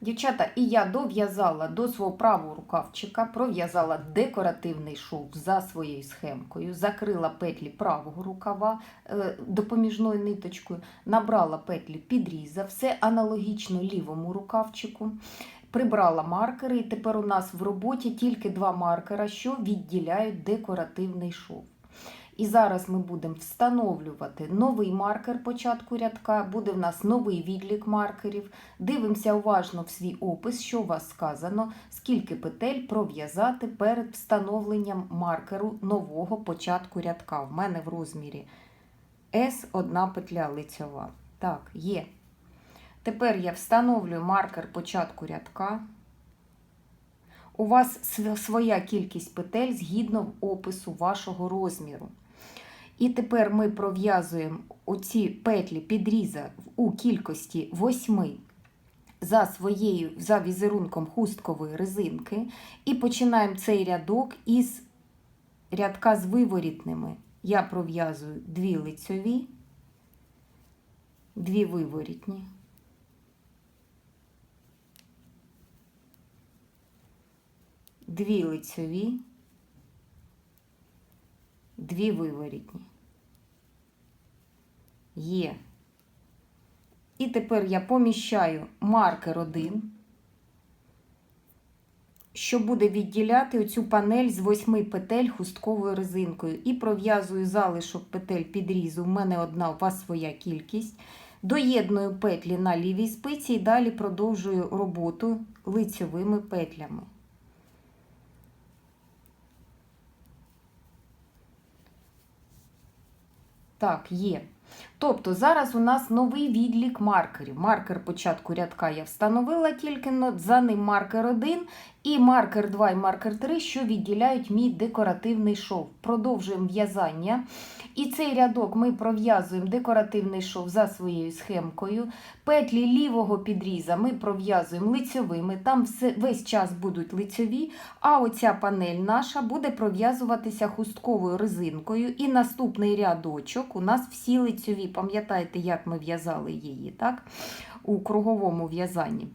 Дівчата, і я дов'язала до свого правого рукавчика, пров'язала декоративний шов за своєю схемкою, закрила петлі правого рукава е, допоміжною ниточкою, набрала петлі підріза, все аналогічно лівому рукавчику. Прибрала маркери, і тепер у нас в роботі тільки два маркера, що відділяють декоративний шов. І зараз ми будемо встановлювати новий маркер початку рядка, буде в нас новий відлік маркерів. Дивимося уважно в свій опис, що у вас сказано, скільки петель пров'язати перед встановленням маркеру нового початку рядка. В мене в розмірі S одна петля лицьова. Так, є. Тепер я встановлюю маркер початку рядка. У вас своя кількість петель згідно опису вашого розміру. І тепер ми пров'язуємо оці петлі підріза у кількості 8 за своєю за візерунком хусткової резинки і починаємо цей рядок із рядка з виворітними. Я пров'язую дві лицьові, дві виворітні. Дві лицьові, дві виворітні. Є. І тепер я поміщаю маркер 1, що буде відділяти оцю панель з восьми петель хустковою резинкою. І пров'язую залишок петель підрізу. У мене одна, у вас своя кількість. Доєдную петлі на лівій спиці і далі продовжую роботу лицьовими петлями. Так, є. Тобто зараз у нас новий відлік маркерів. Маркер початку рядка я встановила тільки за ним маркер 1 і маркер 2 і маркер 3, що відділяють мій декоративний шов. Продовжуємо в'язання. І цей рядок ми пров'язуємо декоративний шов за своєю схемкою. Петлі лівого підріза ми пров'язуємо лицьовими, там все, весь час будуть лицьові, а оця панель наша буде пров'язуватися хустковою резинкою. І наступний рядочок у нас всі лицьові. Пам'ятаєте, як ми в'язали її, так? У круговому в'язанні.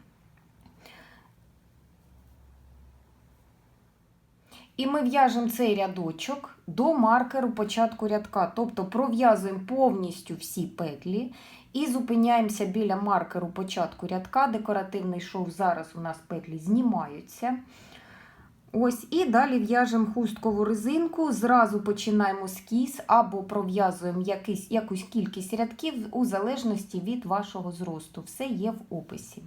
І ми в'яжемо цей рядочок до маркеру початку рядка, тобто пров'язуємо повністю всі петлі і зупиняємося біля маркеру початку рядка. Декоративний шов зараз у нас петлі знімаються. Ось, і далі в'яжемо хусткову резинку, зразу починаємо скіз або пров'язуємо якусь кількість рядків у залежності від вашого зросту. Все є в описі.